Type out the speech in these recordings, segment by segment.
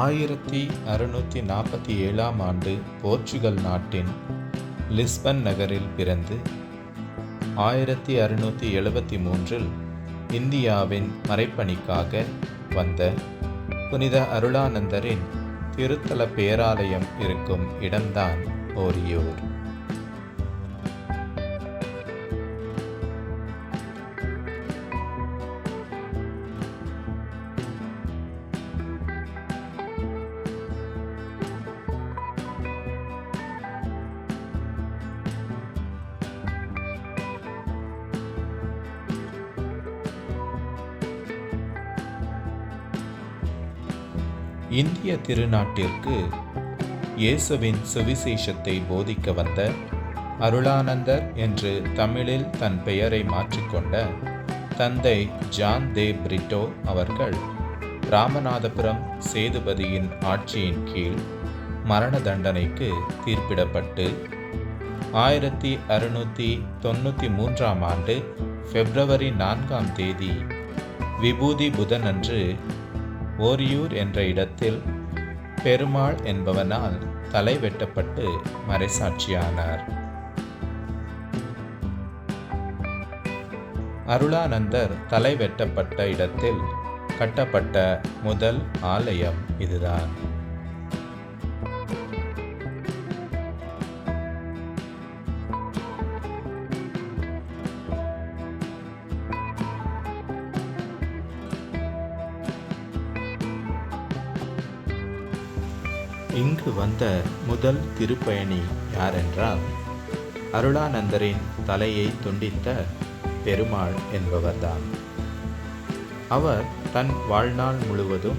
ஆயிரத்தி அறுநூற்றி நாற்பத்தி ஏழாம் ஆண்டு போர்ச்சுகல் நாட்டின் லிஸ்பன் நகரில் பிறந்து ஆயிரத்தி அறுநூற்றி எழுபத்தி மூன்றில் இந்தியாவின் மறைப்பணிக்காக வந்த புனித அருளானந்தரின் திருத்தல பேராலயம் இருக்கும் இடம்தான் ஓரியூர். இந்திய திருநாட்டிற்கு இயேசுவின் சுவிசேஷத்தை போதிக்க வந்த அருளானந்தர் என்று தமிழில் தன் பெயரை மாற்றிக்கொண்ட தந்தை ஜான் தே பிரிட்டோ அவர்கள் ராமநாதபுரம் சேதுபதியின் ஆட்சியின் கீழ் மரண தண்டனைக்கு தீர்ப்பிடப்பட்டு ஆயிரத்தி அறுநூற்றி தொண்ணூற்றி மூன்றாம் ஆண்டு பிப்ரவரி நான்காம் தேதி விபூதி புதனன்று ஓரியூர் என்ற இடத்தில் பெருமாள் என்பவனால் தலை வெட்டப்பட்டு மறைசாட்சியானார். அருளானந்தர் தலை வெட்டப்பட்ட இடத்தில் கட்டப்பட்ட முதல் ஆலயம் இதுதான். இங்கு வந்த முதல் திருப்பயணி யாரென்றால் அருளானந்தரின் தலையை துண்டித்த பெருமாள் என்பவர்தான். அவர் தன் வாழ்நாள் முழுவதும்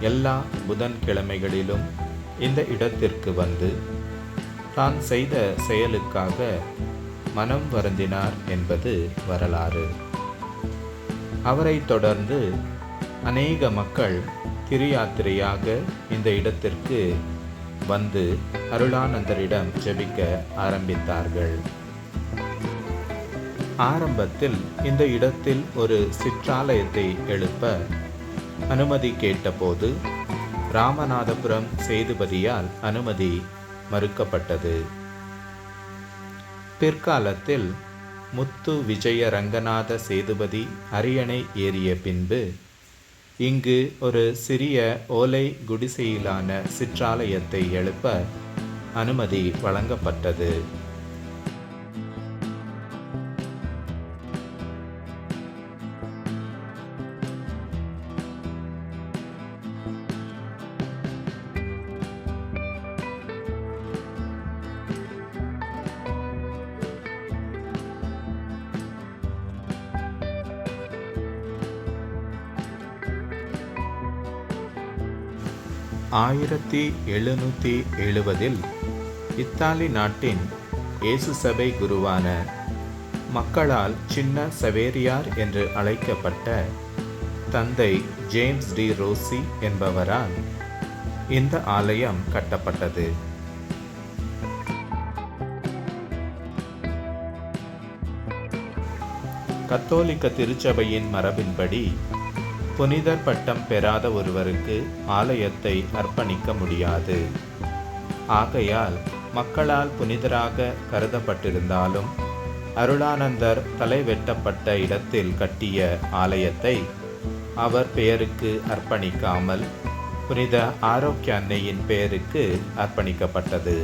எல்லா புதன்கிழமைகளிலும் இந்த இடத்திற்கு வந்து தான் செய்த செயலுக்காக மனம் வருந்தினார் என்பது வரலாறு. அவரை தொடர்ந்து அநேக மக்கள் கிரியாத்திரையாக இந்த இடத்திற்கு வந்து அருளானந்தரிடம் ஜெபிக்க ஆரம்பித்தார்கள். ஆரம்பத்தில் இந்த இடத்தில் ஒரு சிற்றாலயத்தை எழுப்ப அனுமதி கேட்டபோது ராமநாதபுரம் சேதுபதியால் அனுமதி மறுக்கப்பட்டது. பிற்காலத்தில் முத்து விஜய ரங்கநாத சேதுபதி அரியணை ஏறிய பின்பு இங்கு ஒரு சிறிய ஓலை குடிசையிலான சிற்றாலயத்தை எழுப்ப அனுமதி வழங்கப்பட்டது. ஆயிரத்தி எழுநூற்றி எழுபதில் இத்தாலி நாட்டின் இயேசு சபை குருவான மக்களால் சின்ன சவேரியார் என்று அழைக்கப்பட்ட தந்தை ஜேம்ஸ் டி ரோசி என்பவரால் இந்த ஆலயம் கட்டப்பட்டது. கத்தோலிக்க திருச்சபையின் மரபின்படி புனிதர் பட்டம் பெறாத ஒருவருக்கு ஆலயத்தை அர்ப்பணிக்க முடியாது. ஆகையால் மக்களால் புனிதராக கருதப்பட்டிருந்தாலும் அருளானந்தர் தலை வெட்டப்பட்ட இடத்தில் கட்டிய ஆலயத்தை அவர் பெயருக்கு அர்ப்பணிக்காமல் புனித ஆரோக்கிய அன்னையின் பெயருக்கு அர்ப்பணிக்கப்பட்டது.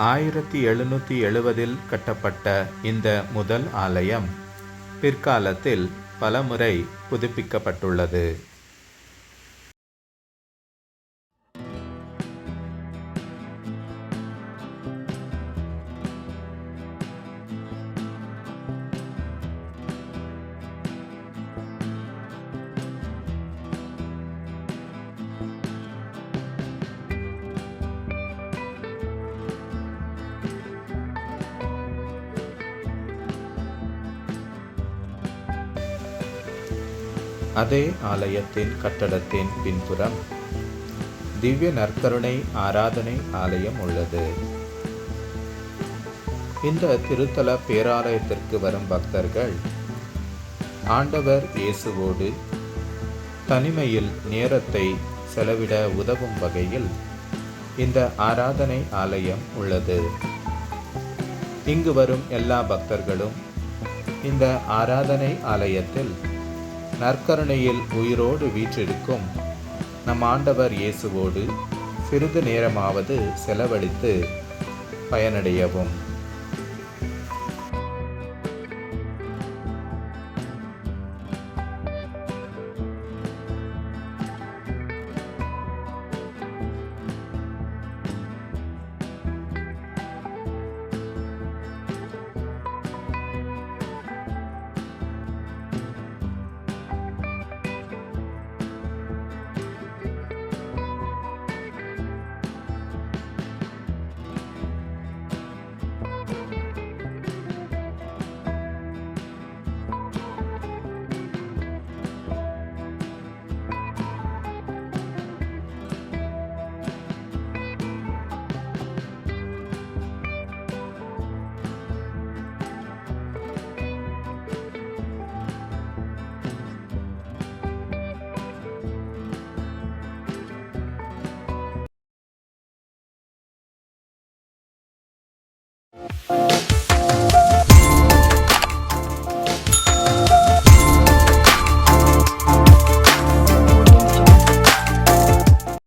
ஆயிரத்தி எழுநூற்றி எழுபதில் கட்டப்பட்ட இந்த முதல் ஆலயம் பிற்காலத்தில் பலமுறை புதுப்பிக்கப்பட்டுள்ளது. அதே ஆலயத்தின் கட்டடத்தின் பின்புறம் திவ்ய நற்கருணை ஆராதனை ஆலயம் உள்ளது. இந்த திருத்தல பேராலயத்திற்கு வரும் பக்தர்கள் ஆண்டவர் இயேசுவோடு தனிமையில் நேரத்தை செலவிட உதவும் வகையில் இந்த ஆராதனை ஆலயம் உள்ளது. இங்கு வரும் எல்லா பக்தர்களும் இந்த ஆராதனை ஆலயத்தில் நற்கருணையில் உயிரோடு வீற்றிருக்கும் நம் ஆண்டவர் இயேசுவோடு சிறிது நேரமாவது செலவழித்து பயனடையவும்.